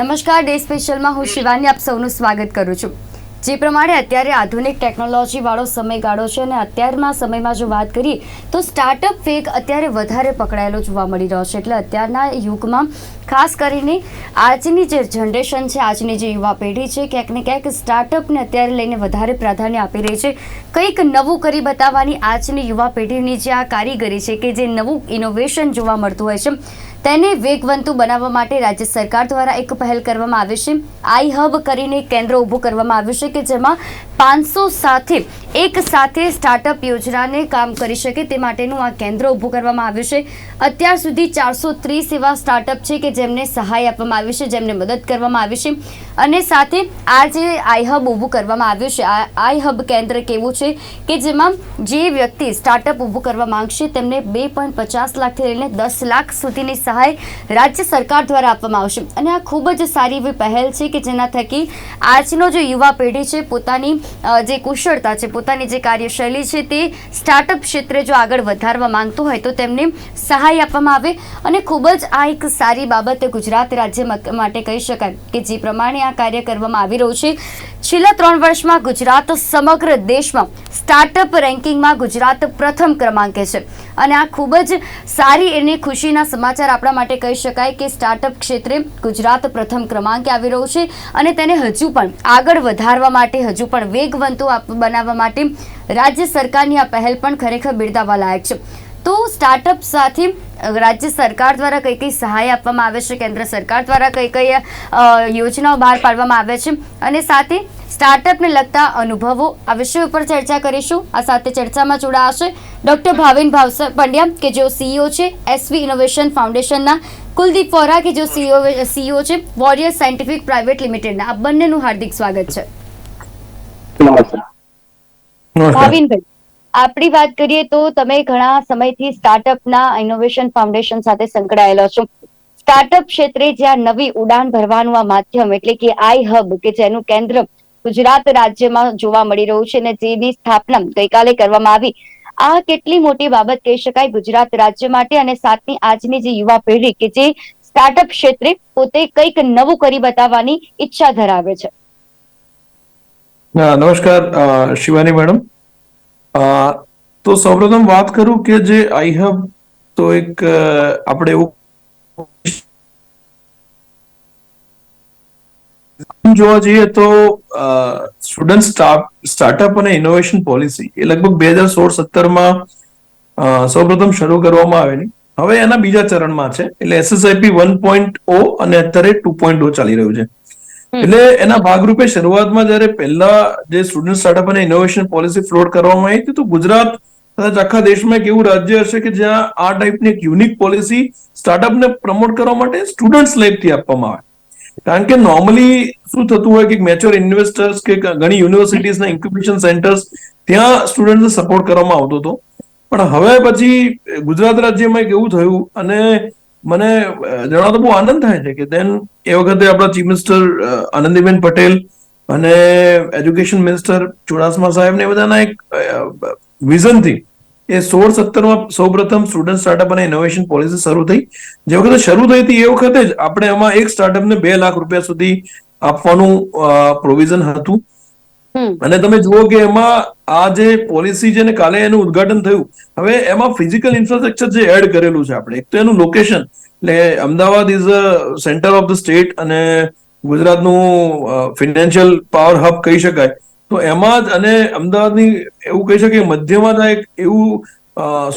નમસ્કાર, ડે સ્પેશિયલમાં હું શિવાની આપ સૌનું સ્વાગત કરું છું. જે પ્રમાણે અત્યારે આધુનિક ટેકનોલોજીવાળો સમયગાળો છે અને અત્યારના સમયમાં જો વાત કરીએ, તો સ્ટાર્ટઅપ ફેક અત્યારે વધારે પકડાયેલો જોવા મળી રહ્યો છે. એટલે અત્યારના યુગમાં ખાસ કરીને આજની જે જનરેશન છે, આજની જે યુવા પેઢી છે, ક્યાંક ને ક્યાંક સ્ટાર્ટઅપને અત્યારે લઈને વધારે પ્રાધાન્ય આપી રહી છે. કંઈક નવું કરી બતાવવાની આજની યુવા પેઢીની જે આ કારીગરી છે કે જે નવું ઇનોવેશન જોવા મળતું હોય છે. તેને વેગવંતુ બનાવવા માટે રાજ્ય સરકાર દ્વારા એક પહેલ કરવામાં આવી છે. આઈ હબ કરીને કેન્દ્ર ઊભું કરવામાં આવ્યું છે કે જેમાં પાંચસો સાથે એક સાથે સ્ટાર્ટઅપ યોજનાને કામ કરી શકે તે માટેનું આ કેન્દ્ર ઊભું કરવામાં આવ્યું છે. અત્યાર સુધી ચારસો ત્રીસ એવા સ્ટાર્ટઅપ છે કે જેમને સહાય આપવામાં આવી છે, જેમને મદદ કરવામાં આવી છે. અને સાથે આ જે આઈ હબ ઊભું કરવામાં આવ્યું છે, આ આઈ હબ કેન્દ્ર કેવું છે કે જેમાં જે વ્યક્તિ સ્ટાર્ટઅપ ઊભું કરવા માંગશે તેમને બે પોઈન્ટ પચાસ લાખથી લઈને દસ લાખ સુધીની સહાય રાજ્ય સરકાર દ્વારા આપવામાં આવશે. અને આ ખૂબ જ સારી એવી પહેલ છે કે જેના થકી આજનો જે યુવા પેઢી છે, પોતાની જે કુશળતા છે પોતાની જે કાર્યશૈલી છે તે સ્ટાર્ટઅપ ક્ષેત્રે જો આગળ વધારવા માંગતો હોય તો તેમને સહાય આપવામાં આવે. અને ખૂબ જ આ એક સારી બાબત ગુજરાત રાજ્ય માટે કહી શકાય કે જે પ્રમાણે આ કાર્ય કરવામાં આવી રહ્યું છે. છેલ્લા ત્રણ વર્ષમાં ગુજરાત સમગ્ર દેશમાં સ્ટાર્ટઅપ રેન્કિંગમાં ગુજરાત પ્રથમ ક્રમાંકે છે. અને આ ખૂબ જ સારી એની ખુશીના સમાચાર આપણા માટે કહી શકાય કે સ્ટાર્ટઅપ ક્ષેત્રે ગુજરાત પ્રથમ ક્રમાંકે આવી રહ્યું છે. અને તેને હજુ પણ આગળ વધારવા માટે હજુ પણ વેગવંતુ બનાવવા માટે રાજ્ય સરકારની આ પહેલ પણ ખરેખર બિરદાવવા લાયક છે. તો સ્ટાર્ટઅપ સાથે રાજ્ય સરકાર દ્વારા કઈ કઈ સહાય આપવામાં આવે છે? કેન્દ્ર સરકાર દ્વારા કઈ કઈ યોજનાઓ બહાર પાડવામાં આવે છે? અને સાથે સ્ટાર્ટઅપને લગતા અનુભવો આ વિષય ઉપર ચર્ચા કરીશું. આ સાથે ચર્ચામાં જોડાશે ડૉક્ટર ભાવિન ભાવસર પંડ્યા, કે જેઓ સીઈઓ છે એસવી ઇનોવેશન ફાઉન્ડેશનના કુલદીપ વોરા, કે જેઓ સીઈઓ સીઈઓ છે વોરિયર સાયન્ટિફિક પ્રાઇવેટ લિમિટેડના આ બંનેનું હાર્દિક સ્વાગત છે. ભાવિનભાઈ, આપણી વાત કરીએ તો તમે ઘણા સમયથી સ્ટાર્ટઅપના ઇનોવેશન ફાઉન્ડેશન સાથે સંકળાયેલા છો. સ્ટાર્ટઅપ ક્ષેત્રે જ્યાં નવી ઉડાન ભરવાનું આ માધ્યમ એટલે કે આઈ હબ કે જેનું કેન્દ્ર ગુજરાત રાજ્યમાં જોવા મળી રહ્યું છે અને જેની સ્થાપના ગઈકાલે કરવામાં આવી, આ કેટલી મોટી બાબત કહી શકાય ગુજરાત રાજ્ય માટે અને સાતની આજની જે યુવા પેઢી કે જે સ્ટાર્ટઅપ ક્ષેત્રે પોતે કંઈક નવું કરી બતાવવાની ઈચ્છા ધરાવે છે. નમસ્કાર શિવાની મેડમ. તો સૌપ્રથમ વાત કરું કે જે આઈ હબ તો એક આપણે એવું જોવા જઈએ તો સ્ટુડન્ટ સ્ટાર્ટઅપ અને ઇનોવેશન પોલિસી એ લગભગ બે હજાર સોળ સત્તરમાં સૌપ્રથમ શરૂ કરવામાં આવેલી. હવે એના બીજા ચરણમાં છે. એટલે એસએસઆઈપી વન પોઈન્ટ ઓ અને અત્યારે ટુ પોઈન્ટ ઓ ચાલી રહ્યું છે. એટલે એના ભાગરૂપે શરૂઆતમાં જયારે પહેલા જે સ્ટુડન્ટ સ્ટાર્ટઅપ અને ઇનોવેશન પોલિસી ફ્લોટ કરવામાં આવી હતી, તો ગુજરાત કદાચ આખા દેશમાં એક એવું રાજ્ય હશે કે જ્યાં આ ટાઈપની એક યુનિક પોલિસી સ્ટાર્ટઅપને પ્રમોટ કરવા માટે સ્ટુડન્ટ્સ લેબથી આપવામાં આવે. કારણ કે નોર્મલી શું થતું હોય કે મેચ્યોર ઇન્વેસ્ટર્સ કે ઘણી યુનિવર્સિટીઝના ઇન્ક્યુબેશન સેન્ટર્સ ત્યાં સ્ટુડન્ટને સપોર્ટ કરવામાં આવતો હતો. પણ હવે પછી ગુજરાત રાજ્યમાં એક એવું થયું અને મને જણાવતો બહુ આનંદ થાય છે કે દેન એ વખતે આપણા ચીફ મિનિસ્ટર આનંદીબેન પટેલ અને એજ્યુકેશન મિનિસ્ટર ચુડાસમા સાહેબ ને એ બધાના એક વિઝનથી એ સોળ સત્તરમાં સૌપ્રથમ સ્ટુડન્ટ સ્ટાર્ટઅપ અને ઇનોવેશન પોલિસી શરૂ થઈ. જે વખતે શરૂ થઈ હતી એ વખતે જ આપણે એમાં એક સ્ટાર્ટઅપને બે લાખ રૂપિયા સુધી આપવાનું પ્રોવિઝન હતું. અને તમે જુઓ કે એમાં આ જે પોલિસી છે કાલે એનું ઉદઘાટન થયું, હવે એમાં ફિઝિકલ ઇન્ફ્રાસ્ટ્રક્ચર જે એડ કરેલું છે આપણે, એક તો એનું લોકેશન એટલે Ahmedabad is a centre of the state અને ગુજરાતનું ફિનાન્શિયલ પાવર હબ કહી શકાય. તો એમાં જ અને અમદાવાદની એવું કહી શકાય મધ્યમાં એક એવું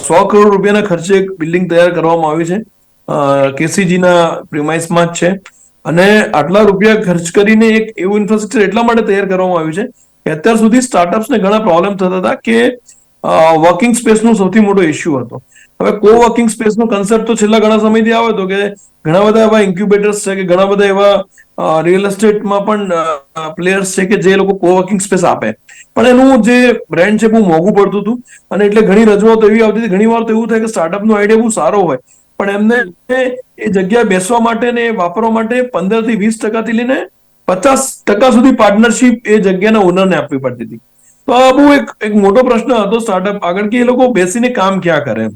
સો કરોડ રૂપિયાના ખર્ચે એક બિલ્ડિંગ તૈયાર કરવામાં આવી છે. કેસીજીના પ્રિમાઇસમાં જ છે. અને આટલા રૂપિયા ખર્ચ કરીને એક એવું ઇન્ફ્રાસ્ટ્રક્ચર એટલા માટે તૈયાર કરવામાં આવ્યું છે કે અત્યાર સુધી સ્ટાર્ટઅપ્સને ઘણા પ્રોબ્લેમ થતા હતા કે વર્કિંગ સ્પેસનો સૌથી મોટો ઇસ્યુ હતો. હવે કો વર્કિંગ સ્પેસનો કન્સેપ્ટ તો છેલ્લા ઘણા સમયથી આવે તો કે ઘણા બધા એવા ઇન્ક્યુબેટર્સ છે કે ઘણા બધા એવા રિયલ એસ્ટેટમાં પણ પ્લેયર્સ છે કે જે લોકો કો વર્કિંગ સ્પેસ આપે. પણ એનું જે બ્રેન્ડ છે બહુ મોંઘું પડતું હતું અને એટલે ઘણી રજૂઆતો એવી આવતી હતી ઘણી વાર તો એવું થાય કે સ્ટાર્ટઅપનો આઈડિયા બહુ સારો હોય પણ એમને એ જગ્યા બેસવા માટે ને વાપરવા માટે પંદરથી વીસ ટકાથી લઈને પચાસ ટકા સુધી પાર્ટનરશિપ એ જગ્યાના ઓનરને આપવી પડતી હતી. તો આ બહુ એક એક મોટો પ્રશ્ન હતો સ્ટાર્ટઅપ આગળ કે એ લોકો બેસીને કામ ક્યાં કરે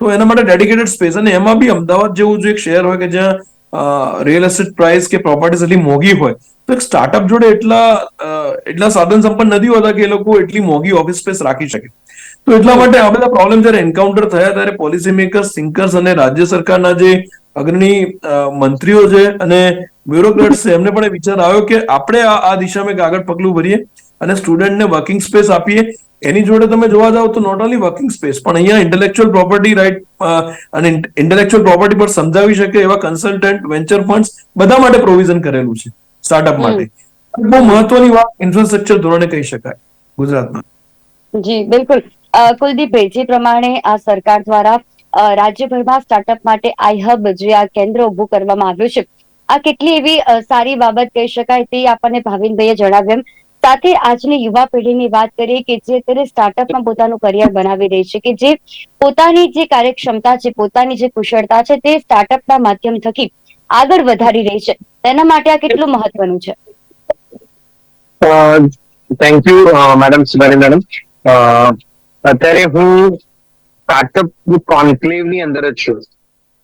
તો એના માટે ડેડિકેટેડ સ્પેસ અને એમાં બી અમદાવાદ જેવું જો એક શહેર હોય કે જ્યાં રિયલ એસ્ટેટ પ્રાઇસ કે પ્રોપર્ટીઝ એટલી મોંઘી હોય, તો એક સ્ટાર્ટઅપ જોડે એટલા એટલા સાધન સંપન્ન નથી હોતા કે એ લોકો એટલી મોંઘી ઓફિસ સ્પેસ રાખી શકે. તો એટલા માટે આ બધા પ્રોબ્લેમ જયારે એન્કાઉન્ટર થયા ત્યારે પોલિસી મેકર્સ સિંકર્સ અને રાજ્ય સરકારના જે અગ્રણી મંત્રીઓ છે અને બ્યુરોક્રેટ્સ છે એમને પણ એ વિચાર આવ્યો કે આપણે આ દિશામાં આગળ પગલું ભરીએ અને સ્ટુડન્ટને વર્કિંગ સ્પેસ આપીએ. એની જોડે તમે જોવા જાઓ તો નોટ ઓનલી વર્કિંગ સ્પેસ પણ અહીંયા ઇન્ટેલેક્ચુઅલ પ્રોપર્ટી રાઇટ અને ઇન્ટેલેક્ચુઅલ પ્રોપર્ટી પર સમજાવી શકે એવા કન્સલ્ટન્ટ વેન્ચર ફંડ્સ બધા માટે પ્રોવિઝન કરેલું છે સ્ટાર્ટઅપ માટે. બહુ મહત્વની વાત ઇન્ફ્રાસ્ટ્રક્ચર ધોરણે કહી શકાય ગુજરાતમાં. જી બિલકુલ. કુલદીપભાઈ જે પ્રમાણે આ સરકાર દ્વારા રાજ્યભરમાં સ્ટાર્ટઅપ માટે આઈ હબ જે આ કેન્દ્ર ઉભું કરવામાં આવ્યું છે. આ કેટલી એવી સારી બાબત કહી શકાય તે આપણને ભાવિનભાઈએ જણાવ્યું સાથે આજની યુવા પેઢીની વાત કરીએ કે જે અત્યારે સ્ટાર્ટઅપમાં પોતાનું કરિયર બનાવી રહી છે કે જે પોતાની જે કાર્યક્ષમતા છે, પોતાની જે કુશળતા છે તે સ્ટાર્ટઅપના માધ્યમ થકી આગળ વધારી રહી છે. તેના માટે આ કેટલું મહત્વનું છે? Thank you madam Shivani madam અત્યારે હું સ્ટાર્ટઅપ કોન્ક્લેવની અંદર જ છું.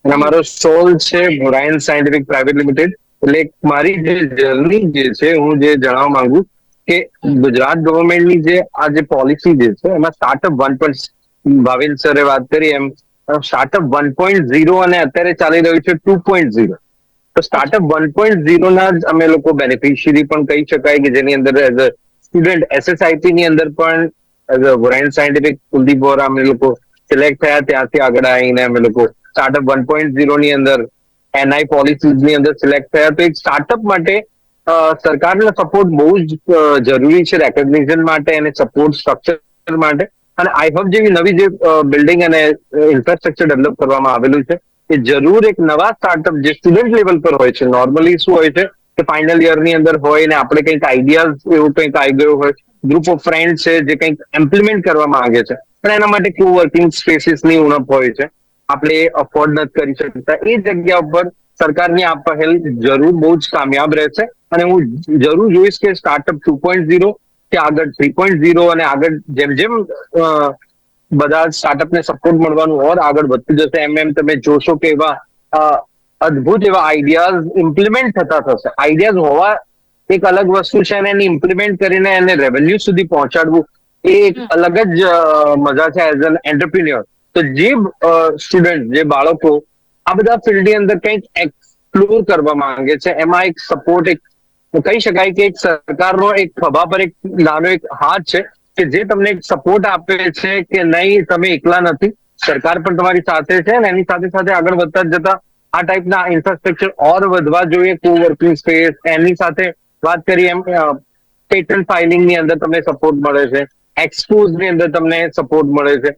અને મારો સોલ છે મોરાયન સાયન્ટિફિક પ્રાઇવેટ લિમિટેડ એટલે મારી જે જર્ની જે છે, હું જે જણાવવા માંગુ કે ગુજરાત ગવર્મેન્ટની જે આ જે પોલિસી જે છે, એમાં સ્ટાર્ટઅપ વન પોઈન્ટ ભાવિન સરે વાત કરી એમ. સ્ટાર્ટઅપ વન પોઈન્ટ ઝીરો અને અત્યારે ચાલી રહ્યું છે ટુ પોઈન્ટ ઝીરો તો સ્ટાર્ટઅપ વન પોઈન્ટ ઝીરો ના જ અમે લોકો બેનિફિશિયરી પણ કહી શકાય કે જેની અંદર એઝ અ સ્ટુડન્ટ એસએસઆઈટી ની અંદર પણ as a Voraiyan scientific Kuldeep Vora અમે લોકો સિલેક્ટ થયા ત્યાંથી આગળ આવીને અમે લોકો સ્ટાર્ટઅપ વન પોઈન્ટ ઝીરો ની અંદર એનઆઈ પોલિસીઝની અંદર સિલેક્ટ થયા. તો એક સ્ટાર્ટઅપ માટે સરકારનો સપોર્ટ બહુ જ જરૂરી છે રેકોગ્નિશન માટે અને સપોર્ટ સ્ટ્રક્ચર માટે. અને આઈહબ જેવી નવી જે બિલ્ડિંગ અને ઇન્ફ્રાસ્ટ્રક્ચર ડેવલપ કરવામાં આવેલું છે, એ જરૂર એક નવા સ્ટાર્ટઅપ જે સ્ટુડન્ટ લેવલ પર હોય છે નોર્મલી શું હોય છે, કે ફાઇનલ યરની અંદર હોય ને આપણે કંઈક આઈડિયાઝ એવું કંઈક આવી ગયું હોય ગ્રુપ ઓફ ફ્રેન્ડ છે, જે કંઈક ઇમ્પ્લિમેન્ટ કરવા માંગે છે. પણ એના માટે કો વર્કિંગ સ્પેસીસની ઉણપ હોય છે. આપણે અફોર્ડ નથી કરી શકતા. એ જગ્યા ઉપર સરકારની આ પહેલ જરૂર બહુ જ કામયાબ રહેશે. અને હું જરૂર જોઈશ કે સ્ટાર્ટઅપ ટુ પોઈન્ટ ઝીરો કે આગળ થ્રી પોઈન્ટ ઝીરો અને આગળ જેમ જેમ બધા સ્ટાર્ટઅપને સપોર્ટ મળવાનું ઓર આગળ વધતું જશે, એમ એમ તમે જોશો કે એવા અદ્ભુત એવા આઈડિયાઝ ઇમ્પ્લિમેન્ટ થતા થશે. આઈડિયાઝ હોવા એક અલગ વસ્તુ છે અને એને ઇમ્પ્લિમેન્ટ કરીને એને રેવન્યુ સુધી પહોંચાડવું એ એક અલગ જ મજા છે એઝ એન એન્ટરપ્રિન્યોર તો જે સ્ટુડન્ટ જે બાળકો આ બધા ફિલ્ડની અંદર કંઈક એક્સપ્લોર કરવા માંગે છે એમાં એક સપોર્ટ એક કહી શકાય કે એક સરકારનો એક ખભા પર એક નાનો એક હાથ છે કે જે તમને એક સપોર્ટ આપે છે કે નહીં તમે એકલા નથી. સરકાર પણ તમારી સાથે છે અને એની સાથે સાથે આગળ વધતા જ જતા આ ટાઈપના ઇન્ફ્રાસ્ટ્રક્ચર ઓર વધવા જોઈએ કો વર્કિંગ સ્પેસ એની સાથે વાત કરીએ એમ પેટન્ટ ફાઇલિંગની અંદર તમને સપોર્ટ મળે છે. એક્સપોઝની અંદર તમને સપોર્ટ મળે છે.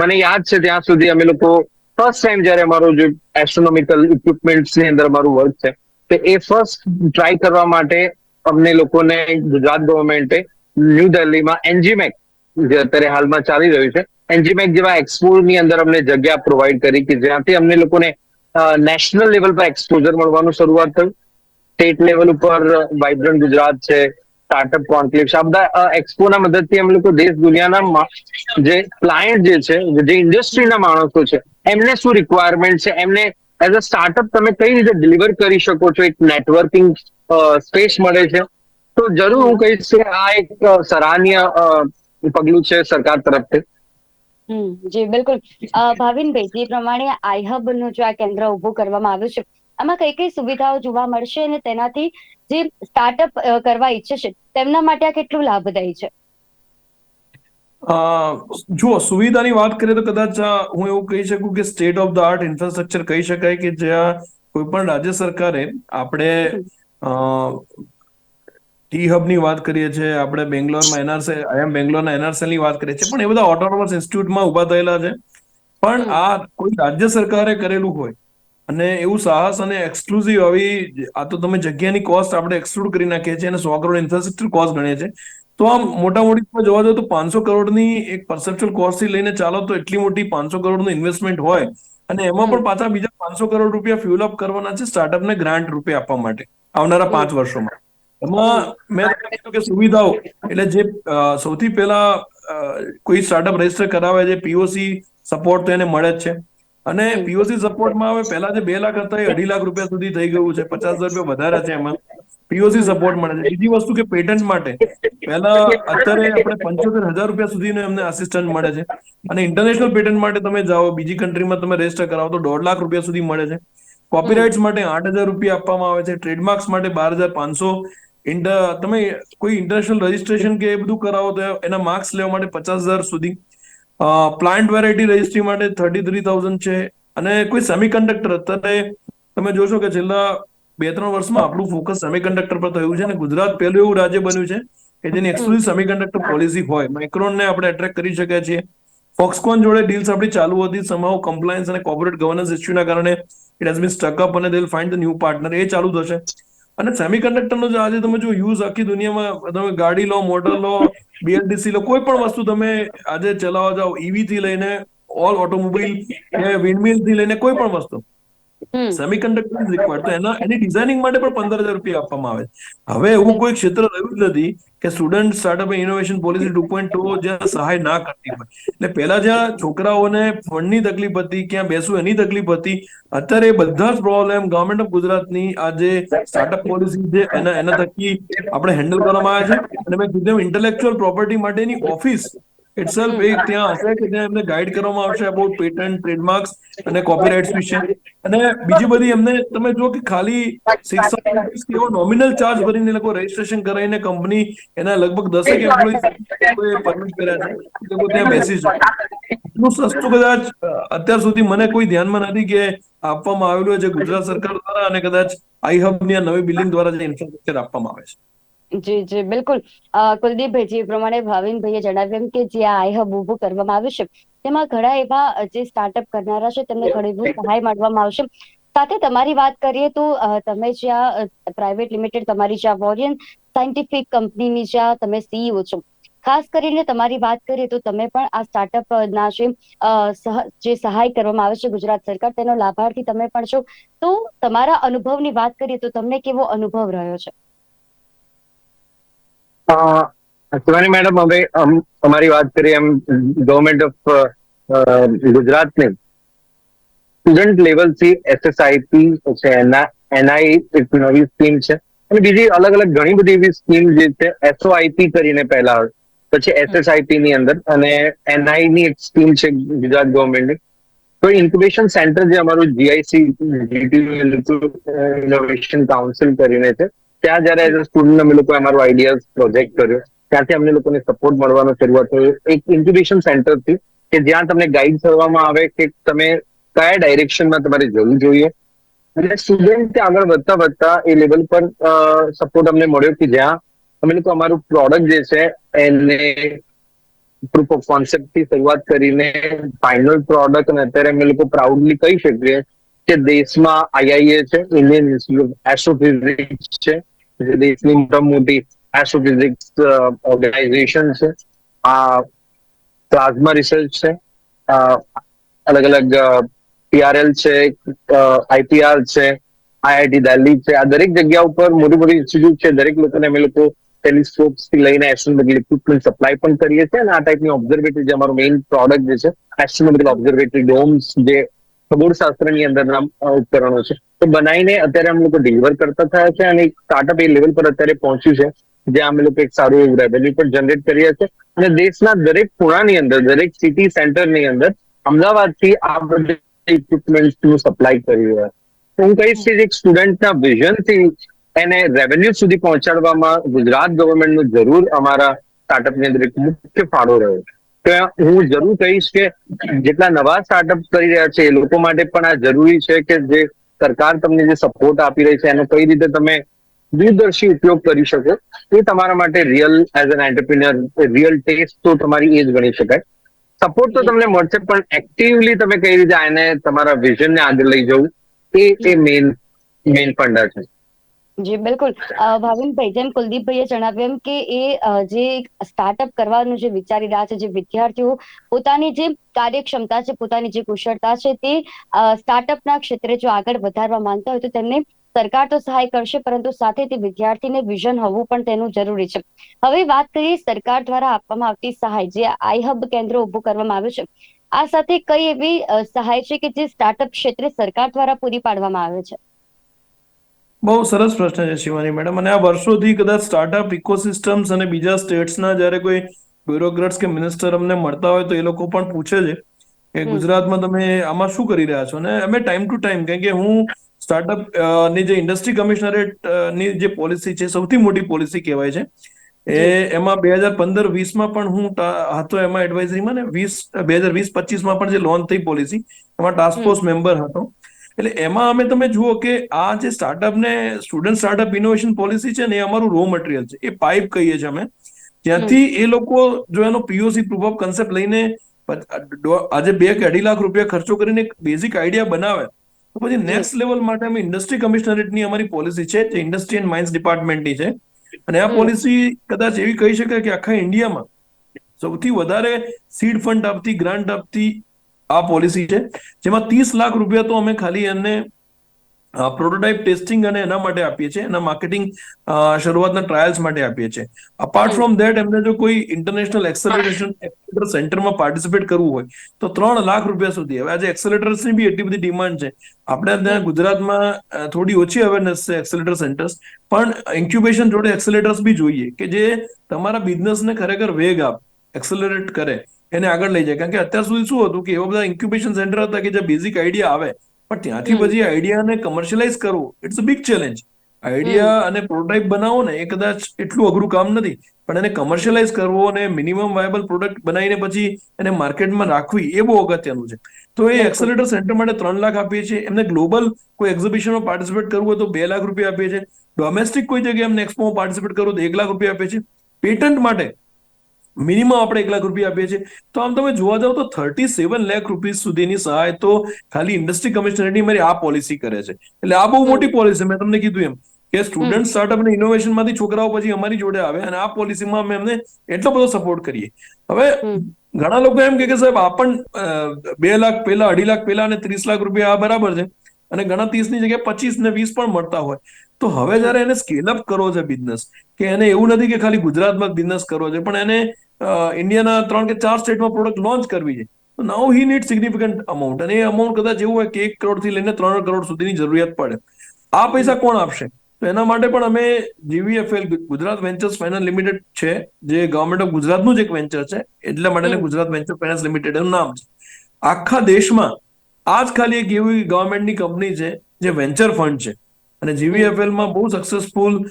મને યાદ છે ત્યાં સુધી અમે લોકો ફર્સ્ટ ટાઈમ જયારે અમારું જે એસ્ટ્રોનોમિકલ ઇક્વિપમેન્ટ્સની અંદર અમારું વર્ક છે, તો એ ફર્સ્ટ ટ્રાય કરવા માટે અમને લોકોને ગુજરાત ગવર્મેન્ટે ન્યૂ દિલ્હીમાં એનજીમેક જે અત્યારે હાલમાં ચાલી રહ્યું છે એનજીમેક જેવા એક્સપો ની અંદર અમને જગ્યા પ્રોવાઈડ કરી કે જ્યાંથી અમને લોકોને નેશનલ લેવલ પર એક્સપોઝર મળવાનું શરૂઆત થયું. સ્ટેટ લેવલ ઉપર વાઇબ્રન્ટ ગુજરાત છે સ્ટાર્ટઅપ કોન્ક્લેવ્સ આ બધા એક્સપોના મદદથી અમે લોકો દેશ દુનિયાના જે ક્લાયન્ટ જે છે, જે ઇન્ડસ્ટ્રીના માણસો છે, એમને શું રિક્વાયરમેન્ટ છે? એમને એઝ અ સ્ટાર્ટઅપ તમે કઈ રીતે ડિલિવર કરી શકો છો? એક નેટવર્કિંગ સ્પેસ મળે છે. તો જરૂર હું કહીશ કે આ એક સરાહનીય પગલું છે સરકાર તરફથી. જી, બિલકુલ. ભાવિનભાઈ, જે પ્રમાણે આઈહબનું જો આ કેન્દ્ર ઉભું કરવામાં આવ્યું છે આમાં કઈ કઈ સુવિધાઓ જોવા મળશે અને તેનાથી જે સ્ટાર્ટઅપ કરવા ઈચ્છે છે તેમના માટે આ કેટલું લાભદાયી છે? અ, જુઓ સુવિધાની વાત કરીએ તો કદાચ હું એવું કહી શકું કે state of the art infrastructure કહી શકાય કે જ્યાં કોઈ પણ રાજ્ય સરકારે આપણે ટી હબની વાત કરીએ છીએ આપણે બેંગ્લોરમાં એનઆરસે આઈએમ બેંગ્લોરના એનઆરસેલની વાત કરીએ છીએ પણ એ બધા ઓટોનોમસ ઇન્સ્ટિટ્યૂટમાં ઊભા થયેલા છે. પણ આ કોઈ રાજ્ય સરકારે કરેલું હોય અને એવું સાહસ અને એક્સક્લુઝિવ આવી આ તો તમે જગ્યાની કોસ્ટ આપણે એક્સક્લુડ કરી નાખીએ છીએ અને સો કરોડ ઇન્ફ્રાસ્ટ્રક્ચર કોસ્ટ ગણીએ છીએ. તો આમ મોટા મોટી જોવા જાવ તો પાંચસો કરોડની એક પરસેપ્ચ્યુઅલ કોસ્ટથી લઈને ચાલો તો એટલી મોટી પાંચસો કરોડનું ઇન્વેસ્ટમેન્ટ હોય. અને એમાં પણ પાછા બીજા પાંચસો કરોડ રૂપિયા ફ્યુલ અપ કરવાના છે સ્ટાર્ટઅપને ગ્રાન્ટ રૂપે આપવા માટે આવનારા પાંચ વર્ષોમાં. એમાં મેં કીધું કે સુવિધાઓ એટલે જે સૌથી પહેલા કોઈ સ્ટાર્ટઅપ રજિસ્ટર કરાવે છે પીઓસી સપોર્ટ તો એને મળે જ છે. અને પીઓસી સપોર્ટમાં હવે પહેલા જે બે લાખ હતા એ અઢી લાખ રૂપિયા સુધી થઈ ગયું છે. પચાસ હજાર રૂપિયા વધારે છે એમાં. પીઓસી સપોર્ટ મળે છે. બીજી વસ્તુ કે પેટન્ટ માટે પહેલા અત્યારે આપણે પંચોતેર હજાર રૂપિયા સુધીનો એમને આસિસ્ટન્ટ મળે છે. અને ઇન્ટરનેશનલ પેટન્ટ માટે તમે જાઓ બીજી કન્ટ્રીમાં તમે રજિસ્ટર કરાવો તો દોઢ લાખ રૂપિયા સુધી મળે છે. કોપીરાઇટ્સ માટે આઠ હજાર રૂપિયા આપવામાં આવે છે. ટ્રેડમાર્ક્સ માટે બાર હજાર પાંચસો. તમે કોઈ ઇન્ટરનેશનલ રજીસ્ટ્રેશન કે એ બધું કરાવો તો એના માર્ક્સ લેવા માટે પચાસ હજાર સુધી પ્લાન્ટ વેરાયટી રજિસ્ટ્રી માટે થર્ટી થ્રી થાઉઝન્ડ છે. અને કોઈ સેમિકન્ડક્ટર અત્યારે તમે જોશો કે છેલ્લા બે ત્રણ વર્ષમાં આપણું ફોકસ સેમિકન્ડક્ટર પર થયું છે અને ગુજરાત પહેલું એવું રાજ્ય બન્યું છે કે જેની એક્સક્લુઝિવ સેમિકન્ડક્ટર પોલિસી હોય. માઇક્રોનને આપણે એટ્રેક્ટ કરી શકીએ છીએ. ફોક્સકોન જોડે ડીલ્સ આપણી ચાલુ હતી. સમાવ કમ્પ્લાયન્સ અને કોર્પોરેટ ગવર્નન્સ ઇસ્યુના કારણે ઇટ હેઝ બીન સ્ટક અને they find the new partner એ ચાલુ થશે. અને સેમિકન્ડક્ટરનો જે આજે તમે જો યુઝ આખી દુનિયામાં, તમે ગાડી લો મોટર લો બીએલડીસી લો, કોઈ પણ વસ્તુ તમે આજે ચલાવવા જાઓ ઈવી થી લઈને ઓલ ઓટોમોબાઈલ વિન્ડમિલથી લઈને કોઈ પણ વસ્તુ. સેમિકન્ડક્ટર ઇઝ રિક્વાયર્ડ તો એના એની ડિઝાઇનિંગ માટે પણ પંદર હજાર રૂપિયા આપવામાં આવે હવે એવું કોઈ ક્ષેત્ર રહ્યું જ નથી કે student startup innovation policy two point જ્યાં સહાય ના કરતી હોય. એટલે પહેલા જ્યાં છોકરાઓને ફંડની તકલીફ હતી, ક્યાં બેસવું એની તકલીફ હતી, અત્યારે બધા જ પ્રોબ્લેમ ગવર્મેન્ટ ઓફ ગુજરાતની આ જે સ્ટાર્ટઅપ પોલિસી છે, એના એના થકી આપણે હેન્ડલ કરવામાં આવે છે. અને મેં કીધું ઇન્ટેલેક્ચુઅલ પ્રોપર્ટી માટેની ઓફિસ ઇટસેલ્ફ એક ત્યાં હશે કે જ્યાં એમને ગાઈડ કરવામાં આવશે અબાઉટ પેટન્ટ ટ્રેડમાર્ક્સ અને કોપીરાઇટ્સ વિશે. અને બીજી બધી એમને તમે જો કે ખાલી એવો નોમિનલ ચાર્જ ભરીને લોકો રજીસ્ટ્રેશન કરાવીને કંપની એના લગભગ દસેક એમ્પ્લોય પરમિટ કર્યા છે. લોકો ત્યાં બેસી છે એટલું સસ્તું કદાચ અત્યાર સુધી મને કોઈ ધ્યાનમાં નથી કે આપવામાં આવેલું છે ગુજરાત સરકાર દ્વારા અને કદાચ આઈ હબની આ નવી બિલ્ડિંગ દ્વારા જે ઇન્ફ્રાસ્ટ્રક્ચર આપવામાં આવે છે. જી જી, બિલકુલ. કુલદીપભાઈ જે પ્રમાણે ભાવિનભાઈએ જણાવ્યું કે જે આ આઈ હબ ઊભું કરવામાં આવ્યું છે, તેમાં ઘણા એવા જે સ્ટાર્ટઅપ કરનારા છે, તેમને ઘણી સહાય માંડવામાં આવશે. સાથે તમારી વાત કરીએ તો તમે જ્યાં પ્રાઇવેટ લિમિટેડ તમારી જ્યાં વોરિયન સાયન્ટિફિક કંપનીની જ્યાં તમે સીઈઓ છો, ખાસ કરીને તમારી વાત કરીએ તો તમે પણ આ સ્ટાર્ટઅપ ના જે જે સહાય કરવામાં આવે છે ગુજરાત સરકાર, તેનો લાભાર્થી તમે પણ છો. તો તમારા અનુભવની વાત કરીએ તો તમને કેવો અનુભવ રહ્યો છે? શિવાની મેડમ હવે અમારી વાત કરીએ એમ ગવર્મેન્ટ ઓફ ગુજરાતની સ્ટુડન્ટ લેવલથી એસએસઆઈપી છે, એના એનઆઈ એક નવી સ્કીમ છે અને બીજી અલગ અલગ ઘણી બધી એવી સ્કીમ જે છે એસઓઆઈપી કરીને પહેલા. પછી એસએસઆઈપી ની અંદર અને એનઆઈ ની એક સ્કીમ છે ગુજરાત ગવર્મેન્ટની તો ઇન્ક્યુબેશન સેન્ટર જે અમારું જીઆઈસી ઇનોવેશન કાઉન્સિલ કરીને છે ત્યાં જયારે એઝ અ સ્ટુડન્ટ અમે લોકો અમારો આઈડિયા પ્રોજેક્ટ કર્યો. ત્યાંથી અમને લોકોને સપોર્ટ મળવાનો શરૂઆત થયો. એક ઇન્ક્યુબેશન સેન્ટરથી કે જ્યાં તમને ગાઈડ કરવામાં આવે કે તમે કયા ડાયરેક્શનમાં તમારે જવું જોઈએ. અને સ્ટુડન્ટ આગળ વધતા વધતા એ લેવલ પર સપોર્ટ અમને મળ્યો કે જ્યાં અમે લોકો અમારું પ્રોડક્ટ જે છે એને પ્રૂફ ઓફ કોન્સેપ્ટથી શરૂઆત કરીને ફાઇનલ પ્રોડક્ટ અને અત્યારે અમે લોકો પ્રાઉડલી કહી શકીએ કે દેશમાં આઈઆઈએ છે ઇન્ડિયન ઇન્સ્ટિટ્યૂટ એસ્ટ્રોફિઝિક્સ છે, જે દેશની મોટા મોટી એસ્ટ્રોફિઝિક્સ ઓર્ગેનાઇઝેશન છે. આ પ્લાઝમા રિસર્ચ છે. અલગ અલગ પીઆરએલ છે આઈપીઆર છે આઈઆઈટી દિલ્હી છે. આ દરેક જગ્યા ઉપર મોટી મોટી ઇન્સ્ટિટ્યૂટ છે. દરેક લોકોને અમે લોકો ટેલિસ્કોપ્સથી લઈને એસ્ટ્રોનોમેટ્રિકલ ઇક્વિપમેન્ટ સપ્લાય પણ કરીએ છીએ. અને આ ટાઈપની ઓબ્ઝર્વેટરી જે અમારો મેઇન પ્રોડક્ટ જે છે એસ્ટ્રોનોમેટ્રિકલ ઓબ્ઝર્વેટરી ડોમ્સ જે ખગોળશાસ્ત્રની અંદરના અંદર ઉપકરણો છે. તો બનાવીને અત્યારે અમે લોકો ડિલિવર કરતા થયા છે અને એક સ્ટાર્ટઅપ એ લેવલ પર અત્યારે પહોંચ્યું છે જ્યાં અમે લોકો એક સારું એવું રેવન્યુ પણ જનરેટ કરીએ છે. અને દેશના દરેક ખૂણાની અંદર, દરેક સિટી સેન્ટરની અંદર અમદાવાદથી આ બધી ઇક્વિપમેન્ટનું સપ્લાય કરી રહ્યા છે. હું કહીશ કે એક સ્ટુડન્ટના વિઝનથી એને રેવન્યુ સુધી પહોંચાડવામાં ગુજરાત ગવર્મેન્ટનો જરૂર અમારા સ્ટાર્ટઅપની અંદર એક મુખ્ય ફાળો રહ્યો છે. હું જરૂર કહીશ કે જેટલા નવા સ્ટાર્ટઅપ કરી રહ્યા છે એ લોકો માટે પણ આ જરૂરી છે કે જે સરકાર તમને જે સપોર્ટ આપી રહી છે એનો કઈ રીતે તમે દૂરદર્શી ઉપયોગ કરી શકો એ તમારા માટે real as an entrepreneur real test તો તમારી એ જ ગણી શકાય. સપોર્ટ તો તમને મળશે પણ એક્ટિવલી તમે કઈ રીતે આને તમારા વિઝનને આગળ લઈ જવું એ એ મેઇન મેઇન ફંડા છે. જી, બિલકુલ. ભાવિનભાઈ જેમ કુલદીપભાઈએ જણાવ્યું કે એ જે સ્ટાર્ટઅપ કરવાનું જે વિચારી રહ્યા છે, જે વિદ્યાર્થીઓ, પોતાની જે કાર્યક્ષમતા છે, પોતાની જે કુશળતા છે તે સ્ટાર્ટઅપના ક્ષેત્રે જો આગળ વધારવા માંગતા હોય તો તેમને સરકાર તો સહાય કરશે, પરંતુ સાથે તે વિદ્યાર્થીને વિઝન હોવું પણ તેનું જરૂરી છે. હવે વાત કરીએ સરકાર દ્વારા આપવામાં આવતી સહાય, જે આઈ હબ કેન્દ્ર ઉભું કરવામાં આવ્યું છે. આ સાથે કઈ એવી સહાય છે કે જે સ્ટાર્ટઅપ ક્ષેત્રે સરકાર દ્વારા પૂરી પાડવામાં આવે છે? બહુ સરસ પ્રશ્ન છે શિવાની મેડમ. અને આ વર્ષોથી કદાચ સ્ટાર્ટઅપ ઇકોસિસ્ટમ્સ અને બીજા સ્ટેટ્સના જ્યારે કોઈ બ્યુરોક્રેટ્સ કે મિનિસ્ટર અમને મળતા હોય તો એ લોકો પણ પૂછે છે કે ગુજરાતમાં તમે આમાં શું કરી રહ્યા છો? અને અમે ટાઈમ ટુ ટાઈમ કેમ કે હું સ્ટાર્ટઅપની જે ઇન્ડસ્ટ્રી કમિશનરેટની જે પોલિસી છે સૌથી મોટી પોલિસી કહેવાય છે. એ એમાં બે હજાર પંદર વીસમાં પણ હું હતો એમાં એડવાઇઝરીમાં ને વીસ બે હજાર વીસ પચીસમાં પણ જે લોન્ચ થઈ પોલિસી એમાં ટાસ્ક ફોર્સ મેમ્બર હતો. એટલે એમાં અમે તમે જુઓ કે આ જે સ્ટાર્ટઅપ ને સ્ટુડન્ટ સ્ટાર્ટઅપ ઇનોવેશન પોલિસી છે ને એ અમારું રો મટીરિયલ છે. એ પાઇપ કહીએ છીએ અમે. ત્યાંથી એ લોકો જો એનો પીઓસી પ્રૂફ ઓફ કન્સેપ્ટ લઈને આજે બે કે અઢી લાખ રૂપિયા ખર્ચો કરીને એક બેઝિક આઈડિયા બનાવે તો પછી નેક્સ્ટ લેવલ માટે અમે ઇન્ડસ્ટ્રી કમિશનરેટની અમારી પોલિસી છે જે ઇન્ડસ્ટ્રી એન્ડ માઇન્સ ડિપાર્ટમેન્ટની છે. અને આ પોલિસી કદાચ એવી કહી શકાય કે આખા ઇન્ડિયામાં સૌથી વધારે સીડ ફંડ આપતી ગ્રાન્ટ આપતી આ પોલિસી છે જેમાં ત્રીસ લાખ રૂપિયા તો અમે ખાલી એમને પ્રોટોટાઇપ ટેસ્ટિંગ અને એના માટે આપીએ છીએ એના માર્કેટિંગ શરૂઆતના ટ્રાયલ્સ માટે આપીએ છીએ. અપાર્ટ ફ્રોમ ધેટ એમને જો કોઈ ઇન્ટરનેશનલ એક્સેલરેશન સેન્ટરમાં પાર્ટિસિપેટ કરવું હોય તો ત્રણ લાખ રૂપિયા સુધી. હવે આજે એક્સેલેટર્સની બી એટલી બધી ડિમાન્ડ છે. આપણે ત્યાં ગુજરાતમાં થોડી ઓછી અવેરનેસ છે એક્સેલેટર સેન્ટર્સ પણ ઇન્ક્યુબેશન જોડે એક્સેલેટર્સ બી જોઈએ કે જે તમારા બિઝનેસને ખરેખર વેગ આપ એક્સેલરેટ કરે. એને આગળ લઈ જાય. કારણ કે અત્યાર સુધી શું હતું કે એવા બધા ઇન્ક્યુબેશન સેન્ટર હતા કે જે બેઝિક આઈડિયા આવે. પણ ત્યાંથી. પછી આઈડિયાને કમર્શિયલાઇઝ કરવો it's a big challenge idea અને પ્રોટોટાઇપ બનાવો ને એ કદાચ એટલું અઘરું કામ નથી. પણ એને કમર્શિયલાઇઝ કરવો અને મિનિમમ વાયબલ પ્રોડક્ટ બનાવીને પછી એને માર્કેટમાં રાખવી એ બહુ અગત્યનું છે. તો એ એક્સેલેટર સેન્ટર માટે ત્રણ લાખ આપીએ છીએ. એમને ગ્લોબલ કોઈ એક્ઝિબિશનમાં પાર્ટિસિપેટ કરવું હોય તો બે લાખ રૂપિયા આપીએ છીએ. ડોમેસ્ટિક કોઈ જગ્યાએ એમને એક્સપોમાં પાર્ટિસિપેટ કરવું તો એક લાખ રૂપિયા આપીએ છીએ. પેટન્ટ માટે મિનિમમ આપણે એક લાખ રૂપિયા આપીએ છીએ. તો આમ તમે જોવા જાવ તો થર્ટી સેવન લાખ રૂપીસ સુધીની સહાય તો ખાલી ઇન્ડસ્ટ્રી કમિશનરની મારી આ પોલિસી કરે છે. એટલે આ બહુ મોટી પોલિસી મેં તમને કીધું એમ કે સ્ટુડન્ટ સ્ટાર્ટઅપ અને ઇનોવેશનમાંથી છોકરાઓ પછી અમારી જોડે આવે અને આ પોલિસીમાં અમે એમને એટલો બધો સપોર્ટ કરીએ. હવે ઘણા લોકો એમ કે સાહેબ આ પણ બે લાખ પહેલા અઢી લાખ પહેલા અને ત્રીસ લાખ રૂપિયા આ બરાબર છે. અને ઘણા ત્રીસની જગ્યાએ પચીસ ને વીસ પણ મળતા હોય. તો હવે જયારે એને સ્કેલ અપ કરવો છે બિઝનેસ કે એને એવું નથી કે ખાલી ગુજરાતમાં બિઝનેસ કરવો છે પણ એને ઇન્ડિયાના ત્રણ કે ચાર સ્ટેટમાં પ્રોડક્ટ લોન્ચ કરવી છે. તો now he need significant amount અને એ અમાઉન્ટ કદાચ એવું હોય કે એક કરોડથી લઈને ત્રણ કરોડ સુધીની જરૂરિયાત પડે. આ પૈસા કોણ આપશે? તો એના માટે પણ અમે GVFL Gujarat ventures finance limited છે જે ગવર્મેન્ટ ઓફ ગુજરાતનું જ એક વેન્ચર છે એટલા માટે ગુજરાત વેન્ચર ફાઇનાન્સ લિમિટેડ એનું નામ છે. આખા દેશમાં આ જ ખાલી એક એવી ગવર્મેન્ટની કંપની છે જે વેન્ચર ફંડ છે. અને જીવીએફએલમાં બહુ સક્સેસફુલ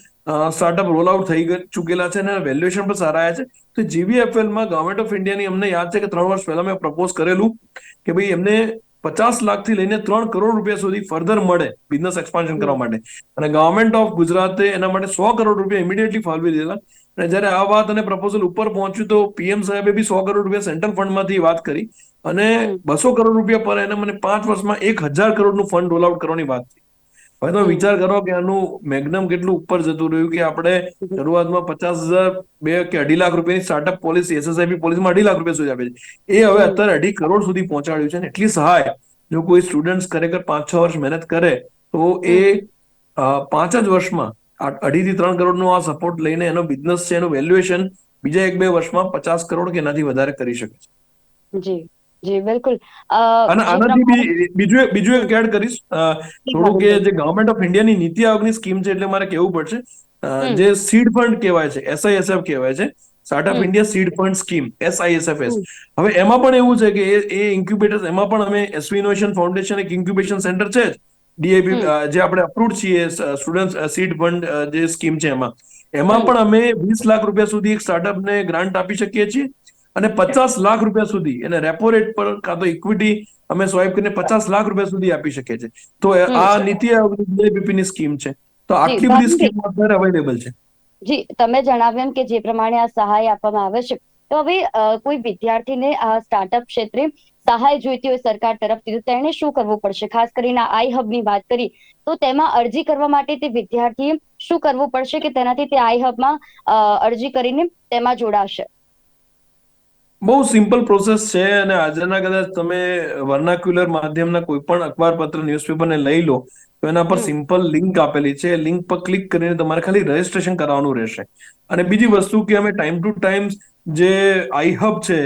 સ્ટાર્ટઅપ રોલ આઉટ થઈ ચૂકેલા છે અને વેલ્યુએશન પણ સારા આવ્યા છે. તો જીવીએફએલમાં ગવર્મેન્ટ ઓફ ઇન્ડિયાની અમને યાદ છે કે ત્રણ વર્ષ પહેલા મેં પ્રપોઝ કરેલું કે ભાઈ એમને પચાસ લાખથી લઈને ત્રણ કરોડ રૂપિયા સુધી ફર્ધર મળે બિઝનેસ એક્સપાન્શન કરવા માટે. અને ગવર્મેન્ટ ઓફ ગુજરાતે એના માટે સો કરોડ રૂપિયા ઇમિડિયેટલી ફાળવી દીધેલા. અને જ્યારે આ વાત અને પ્રપોઝલ ઉપર પહોંચ્યું તો પીએમ સાહેબે બી સો કરોડ રૂપિયા સેન્ટ્રલ ફંડમાંથી વાત કરી. અને બસો કરોડ રૂપિયા પર એને મને પાંચ વર્ષમાં એક હજાર કરોડનું ફંડ રોલ આઉટ કરવાની વાત થઈ. હવે તમે વિચાર કરો કે આનું મેગ્નમ કેટલું ઉપર જતું રહ્યું કે આપણે શરૂઆતમાં પચાસ હજાર, બે કે અઢી લાખ રૂપિયાની સ્ટાર્ટઅપ પોલિસી એસએસઆઈપી પોલિસીમાં અઢી લાખ રૂપિયા સુધી આપે છે. એ હવે અત્યારે અઢી કરોડ સુધી પહોંચાડ્યું છે ને એટલી સહાય. જો કોઈ સ્ટુડન્ટ ખરેખર પાંચ છ વર્ષ મહેનત કરે, તો એ પાંચ જ વર્ષમાં અઢી થી ત્રણ કરોડનો આ સપોર્ટ લઈને એનો બિઝનેસ છે, એનું વેલ્યુએશન બીજા એક બે વર્ષમાં પચાસ કરોડ કે એનાથી વધારે કરી શકે છે. જી. જી બિલકુલ. અને આનાથી બી બીજું બીજું એક એડ કરીશ. થોડું કે જે ગવર્મેન્ટ ઓફ ઇન્ડિયાની નીતિ આયોગની સ્કીમ છે એટલે મારે કહેવું પડશે. જે સીડ ફંડ કહેવાય છે એસઆઈએસએફ કહેવાય છે. Startup. India seed fund scheme SISFS હવે એમાં પણ એવું છે કે એ ઇન્ક્યુબેટર્સ એમાં પણ અમે એસવી ઇનોવેશન ફાઉન્ડેશન એક ઇન્ક્યુબેશન સેન્ટર છે જ. ડીએબી જે આપણે અપ્રુવડ છીએ સ્ટુડન્ટ સીડ ફંડ જે સ્કીમ છે એમાં. એમાં પણ અમે વીસ લાખ રૂપિયા સુધી એક સ્ટાર્ટઅપને ગ્રાન્ટ આપી શકીએ છીએ. અને પચાસ લાખ રૂપિયા સુધી એને રેપો રેટ પર કાં તો ઇક્વિટી અમે સ્વાઇપ કરીને પચાસ લાખ રૂપિયા સુધી આપી શકીએ છીએ. તો આ નીતિ આયોગની સ્કીમ છે. તો આટલી બધી સ્કીમ અત્યારે અવેલેબલ છે. જી તમે જણાવ્યું કે જે પ્રમાણે આ સહાય આપવામાં આવે છે. તો હવે કોઈ વિદ્યાર્થીને આ સ્ટાર્ટઅપ ક્ષેત્રે સહાય જોઈતી હોય સરકાર તરફથી તો તેણે શું કરવું પડશે? ખાસ કરીને આઈ હબની વાત કરી તો તેમાં અરજી કરવા માટે તે વિદ્યાર્થીએ શું કરવું પડશે કે તેનાથી તે આઈ હબમાં અરજી કરીને તેમાં જોડાશે? બહુ સિમ્પલ પ્રોસેસ છે અને આજના કદાચ તમે વર્નાક્યુલર માધ્યમના કોઈ પણ અખબાર પત્ર ન્યૂઝપેપરને લઈ લો તો એના પર સિમ્પલ લિંક આપેલી છે. લિંક પર ક્લિક કરીને તમારે ખાલી રજીસ્ટ્રેશન કરાવવાનું રહેશે. અને બીજી વસ્તુ કે અમે ટાઈમ ટુ ટાઈમ જે આઈ હબ છે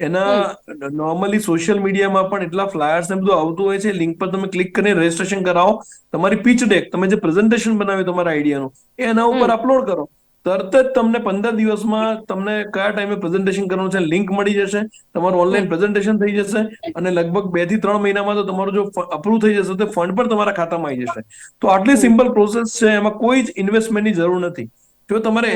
એના નોર્મલી સોશિયલ મીડિયામાં પણ એટલા ફ્લાયર્સ ને બધું આવતું હોય છે લિંક પર તમે ક્લિક કરીને રજીસ્ટ્રેશન કરાવો. તમારી પીચ ડેક તમે જે પ્રેઝન્ટેશન બનાવ્યું તમારા આઈડિયાનું એના ઉપર અપલોડ કરો. તરત જ તમને પંદર દિવસમાં તમને કયા ટાઈમે પ્રેઝન્ટેશન કરવાનું છે લિંક મળી જશે તમારું ઓનલાઈન પ્રેઝન્ટેશન થઈ જશે અને લગભગ બેથી ત્રણ મહિનામાં તો તમારું જો અપ્રૂવ થઈ જશે તો ફંડ પણ તમારા ખાતામાં આવી જશે. તો આટલી સિમ્પલ પ્રોસેસ છે એમાં કોઈ જ ઇન્વેસ્ટમેન્ટની જરૂર નથી. જો તમારે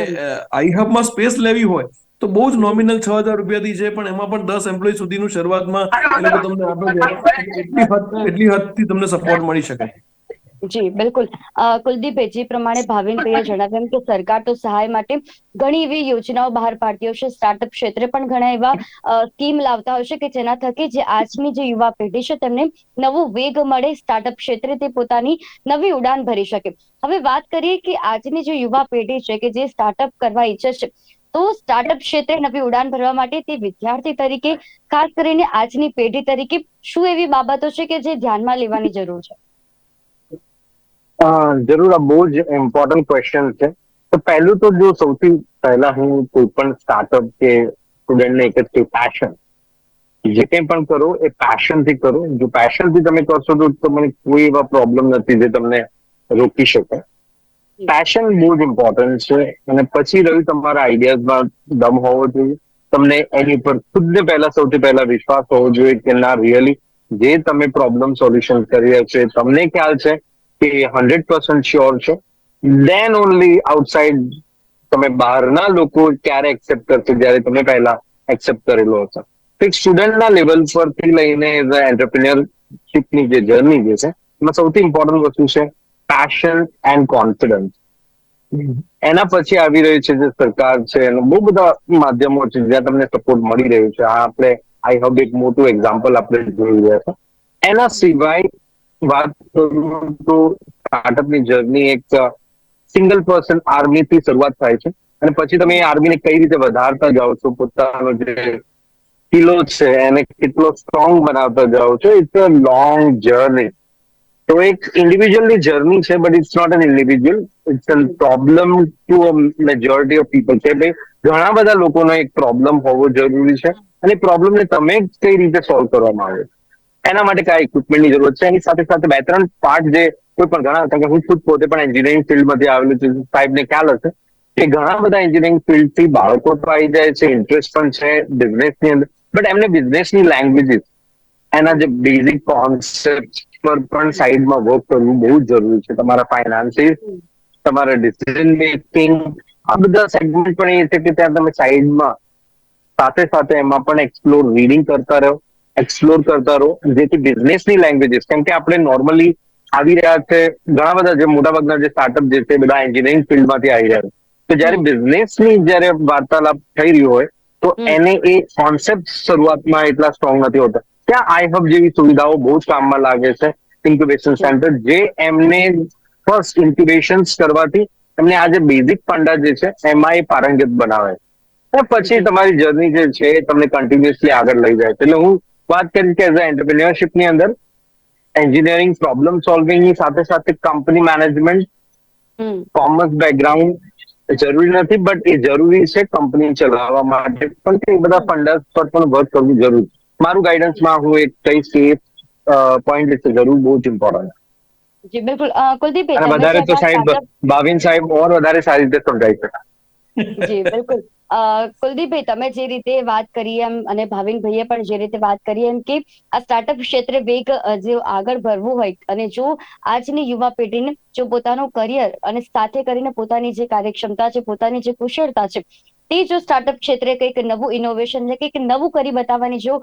આઈ હબમાં સ્પેસ લેવી હોય તો બહુ જ નોમિનલ છ હજાર રૂપિયાથી છે પણ એમાં પણ દસ એમ્પ્લોય સુધીનું શરૂઆતમાં એ લોકો તમને આપે છે એટલી હદ એટલી હદથી તમને સપોર્ટ મળી શકે જી બિલકુલ. અ, કુલદીપભાઈ જે પ્રમાણે ભાવિનભાઈએ જણાવ્યું કે સરકાર તો સહાય માટે ઘણી એવી યોજનાઓ બહાર પાડતી છે. સ્ટાર્ટઅપ ક્ષેત્રે પણ ઘણા એવા સ્કીમ લાવતા છે કે જેના થકી જે આજની જે યુવા પેઢી છે તેમને નવો વેગ મળે સ્ટાર્ટઅપ ક્ષેત્રે તે પોતાની નવી ઉડાન ભરી શકે. હવે વાત કરીએ કે આજની જે યુવા પેઢી છે કે જે સ્ટાર્ટઅપ કરવા ઈચ્છે છે તો સ્ટાર્ટઅપ ક્ષેત્રે નવી ઉડાન ભરવા માટે તે વિદ્યાર્થી તરીકે ખાસ કરીને આજની પેઢી તરીકે શું એવી બાબતો છે કે જે ધ્યાનમાં લેવાની જરૂર છે? જરૂર આ બહુ જ ઇમ્પોર્ટન્ટ ક્વેશ્ચન છે. તો પહેલું તો જો સૌથી પહેલા હું કોઈ પણ સ્ટાર્ટઅપ કે સ્ટુડન્ટને એક જ પેશન જે કંઈ પણ કરો, એ પેશનથી કરો. જો પેશનથી તમે કરશો તો તમને કોઈ એવા પ્રોબ્લેમ નથી જે તમને રોકી શકે. પેશન બહુ જ ઇમ્પોર્ટન્ટ છે. અને પછી રહ્યું તમારા આઈડિયાઝમાં દમ હોવો જોઈએ. તમને એની ઉપર ખુદને પહેલા સૌથી પહેલા વિશ્વાસ હોવો જોઈએ કે ના રિયલી જે તમે પ્રોબ્લેમ સોલ્યુશન કરી રહ્યા છો એ તમને ખ્યાલ છે કે હંડ્રેડ પર્સન્ટ શ્યોર છો. દેન ઓનલી આઉટસાઇડ તમે બહારના લોકો ક્યારે એક્સેપ્ટ કરશો? જ્યારે તમે પહેલા એક્સેપ્ટ કરેલો હશે એક સ્ટુડન્ટના લેવલ પરથી લઈને એઝ એન્ટરપ્રિન્યોરશિપની જે જર્ની જે છે, એમાં સૌથી ઇમ્પોર્ટન્ટ વસ્તુ છે પેશન એન્ડ કોન્ફિડન્સ એના પછી આવી રહ્યું છે જે સરકાર છે, એનું બહુ બધા માધ્યમો છે જ્યાં તમને સપોર્ટ મળી રહ્યું છે. આ આપણે આઈ હબ એક મોટું એક્ઝામ્પલ આપણે જોઈ રહ્યા છે. એના સિવાય વાત કરું તો સ્ટાર્ટઅપની જર્ની એક સિંગલ પર્સન આર્મીથી શરૂઆત થાય છે. અને પછી તમે એ આર્મીને કઈ રીતે વધારતા જાઓ છો, પોતાનો જે કિલો છે એને કેટલો સ્ટ્રોંગ બનાવતા જાઓ છો ઇટ્સ અ લોંગ જર્ની તો એક ઇન્ડિવિજ્યુઅલની જર્ની છે but it's not an individual it's a problem to a majority of people કે ભાઈ ઘણા બધા લોકોનો એક પ્રોબ્લેમ હોવો જરૂરી છે. અને પ્રોબ્લેમને તમે કઈ રીતે સોલ્વ કરવામાં આવે? એના માટે કયા ઇક્વિપમેન્ટની જરૂરત છે. એની સાથે સાથે બે ત્રણ પાર્ટ જે કોઈ પણ ઘણા, કારણ કે હું ખુદ પોતે પણ એન્જિનિયરિંગ ફિલ્ડમાંથી આવેલું છું સાહેબને ખ્યાલ હશે, કે ઘણા બધા એન્જિનિયરિંગ ફિલ્ડથી બાળકો તો આવી જાય છે ઇન્ટરેસ્ટ પણ છે બિઝનેસની અંદર. બટ એમને બિઝનેસની લેંગ્વેજીસ એના જે બેઝિક કોન્સેપ્ટ પર પણ સાઈડમાં વર્ક કરવું બહુ જરૂરી છે. તમારા ફાઇનાન્સીસ તમારા ડિસિઝન મેકિંગ આ બધા સેગમેન્ટ પણ એ છે કે ત્યાં તમે સાઈડમાં સાથે સાથે એમાં પણ એક્સપ્લોર રીડિંગ કરતા રહો. એક્સપ્લોર કરતા રહો જેથી બિઝનેસની લેંગ્વેજીસ કેમ કે આપણે નોર્મલી આવી રહ્યા છે ઘણા બધા જે મોટાભાગના જે સ્ટાર્ટઅપ જે છે બધા એન્જિનિયરિંગ ફિલ્ડમાંથી આવી રહ્યા છે. તો જ્યારે બિઝનેસની જ્યારે વાર્તાલાપ થઈ રહ્યો હોય તો એને એ કોન્સેપ્ટ શરૂઆતમાં એટલા સ્ટ્રોંગ નથી હોતા. ત્યાં આઈ હબ જેવી સુવિધાઓ બહુ જ કામમાં લાગે છે ઇન્ક્યુબેશન સેન્ટર જે એમને ફર્સ્ટ ઇન્ક્યુબેશન કરવાથી એમને આ જે બેઝિક ફંડા જે છે એમાં એ પારંગત બનાવે છે. પછી તમારી જર્ની જે છે એ તમને કન્ટિન્યુઅસલી આગળ લઈ જાય છે. એટલે હું વાત કરી કે એઝ અ એન્ટરપ્રિન્યોરશિપની અંદર એન્જિનિયરિંગ પ્રોબ્લેમ સોલ્વિંગની સાથે સાથે કંપની મેનેજમેન્ટ કોમર્સ બેકગ્રાઉન્ડ જરૂરી નથી બટ એ જરૂરી છે કંપની ચલાવવા માટે. પણ તે બધા ફંડર્સ પર પણ વર્ક કરવું જરૂરી મારું ગાઈડન્સમાં હું એક કહીશ કે પોઈન્ટ છે જરૂર બહુ જ ઇમ્પોર્ટન્ટ જી બિલકુલ. તમે વધારે તો સાહેબ ભાવિન સાહેબ ઓર વધારે સારી રીતે સમજાવી શકે. જી બિલકુલ. કુલદીપભાઈ, તમે જે રીતે વાત કરી એમ અને ભાવિનભાઈએ પણ જે રીતે વાત કરી એમ કે આ સ્ટાર્ટઅપ ક્ષેત્રે વેગ જે આગળ ભરવું હોય અને જો આજની યુવા પેઢીને જો પોતાનું કરિયર અને સાથે કરીને પોતાની જે કાર્યક્ષમતા છે, પોતાની જે કુશળતા છે, તે જો સ્ટાર્ટઅપ ક્ષેત્રે કંઈક નવું ઇનોવેશન છે કંઈક નવું કરી બતાવવાની જો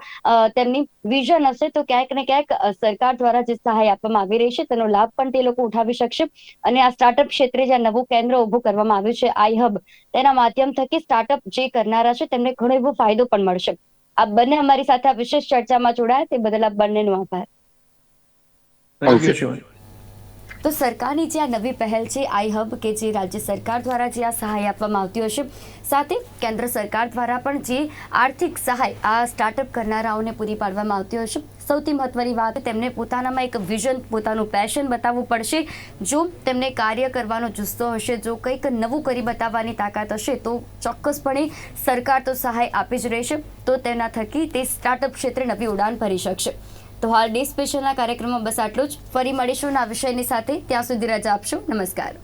તેમની વિઝન હશે, તો ક્યાંક ને ક્યાંક સરકાર દ્વારા જે સહાય આપવામાં આવી રહી છે, તેનો લાભ પણ તે લોકો ઉઠાવી શકશે અને આ સ્ટાર્ટઅપ ક્ષેત્રે જે નવું કેન્દ્ર ઉભું કરવામાં આવ્યું છે આઈ હબ તેના માધ્યમ થકી સ્ટાર્ટઅપ જે કરનારા છે તેમને ઘણો એવો ફાયદો પણ મળશે. આ બંને અમારી સાથે આ વિશેષ ચર્ચામાં જોડાયા તે બદલ આપ બંનેનો આભાર. થેન્ક યુ તો સરકારની જે આ નવી પહેલ છે, આઈ હબ કે જે રાજ્ય સરકાર દ્વારા જે આ સહાય આપવામાં આવતી હશે સાથે કેન્દ્ર સરકાર દ્વારા પણ જે આર્થિક સહાય આ સ્ટાર્ટઅપ કરનારાઓને પૂરી પાડવામાં આવતી હશે સૌથી મહત્વની વાત, તેમને પોતાનામાં એક વિઝન પોતાનું પેશન બતાવવું પડશે. જો તેમને કાર્ય કરવાનો જુસ્સો હશે, જો કંઈક નવું કરી બતાવવાની તાકાત હશે, તો ચોક્કસપણે સરકાર તો સહાય આપી જ રહેશે. તો તેના થકી તે સ્ટાર્ટઅપ ક્ષેત્રે નવી ઉડાન ભરી શકશે. તો હાલ ડે સ્પેશિયલના કાર્યક્રમમાં બસ આટલું જ. ફરી મળીશું આ વિષયની સાથે. ત્યાં સુધી રજા આપશો. નમસ્કાર.